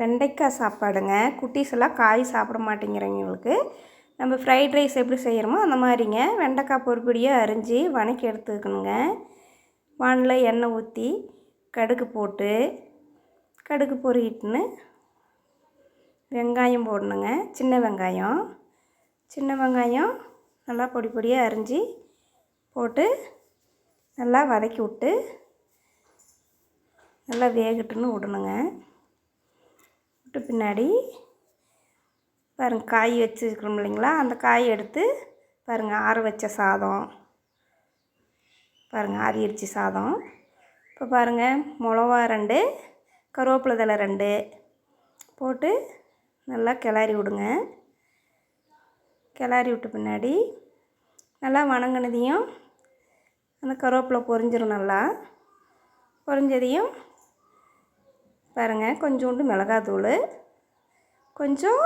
வெண்டைக்காய் சாப்பாடுங்க. குட்டீஸ் எல்லாம் காய் சாப்பிட மாட்டேங்கிறவங்களுக்கு நம்ம ஃப்ரைட் ரைஸ் எப்படி செய்கிறோமோ அந்த மாதிரிங்க. வெண்டைக்காய் பொறுப்படியாக அரிஞ்சு வணக்கி எடுத்துக்கணுங்க. வானில் எண்ணெய் ஊற்றி கடுகு போட்டு கடுகு பொரிட்டுன்னு வெங்காயம் போடணுங்க. சின்ன வெங்காயம். சின்ன வெங்காயம் நல்லா பொடி பொடியாக அரிஞ்சு போட்டு நல்லா வதக்கி விட்டு நல்லா வேகட்டுன்னு விடணுங்க. விட்ட பின்னாடி பாருங்கள் காய் வச்சுருக்கிறோம் இல்லைங்களா? அந்த காய் எடுத்து பாருங்கள் ஆற வச்ச சாதம். பாருங்கள் ஆறிடுச்சு சாதம். இப்போ பாருங்கள் மிளவா ரெண்டு கருவேப்பிலை தழை ரெண்டு போட்டு நல்லா கிளறி விடுங்க. கிளறி விட்ட பின்னாடி நல்லா வணங்கினதையும் அந்த கருவேப்பிலை பொறிஞ்சிடும் நல்லா. பொரிஞ்சதையும் பாருங்கள் கொஞ்சோண்டு மிளகாத்தூள் கொஞ்சம்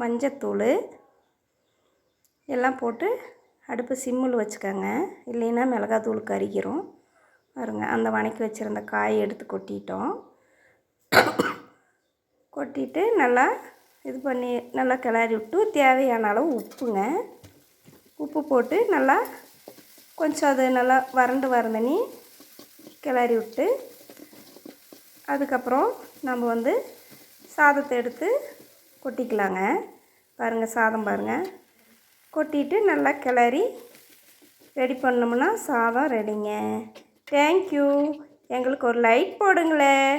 மஞ்சத்தூள் எல்லாம் போட்டு அடுப்பு சிம்மில் வச்சுக்கோங்க. இல்லைன்னா மிளகாத்தூள் கறிக்கிறோம் பாருங்க அந்த வணக்கி வச்சுருந்த காய் எடுத்து கொட்டிட்டோம். கொட்டிட்டு நல்லா இது பண்ணி நல்லா கிளறி விட்டு தேவையான அளவு உப்புங்க. உப்பு போட்டு நல்லா கொஞ்சம் அது நல்லா வறண்டு வரந்தனி கிளறி விட்டு அதுக்கப்புறம் நம்ம வந்து சாதத்தை எடுத்து கொட்டிக்கலாங்க. பாருங்கள் சாதம் பாருங்கள் கொட்டிட்டு நல்லா கிளறி ரெடி பண்ணோம்னா சாதம் ரெடிங்க தேங்க்யூ எங்களுக்கு ஒரு லைட் போடுங்களேன்.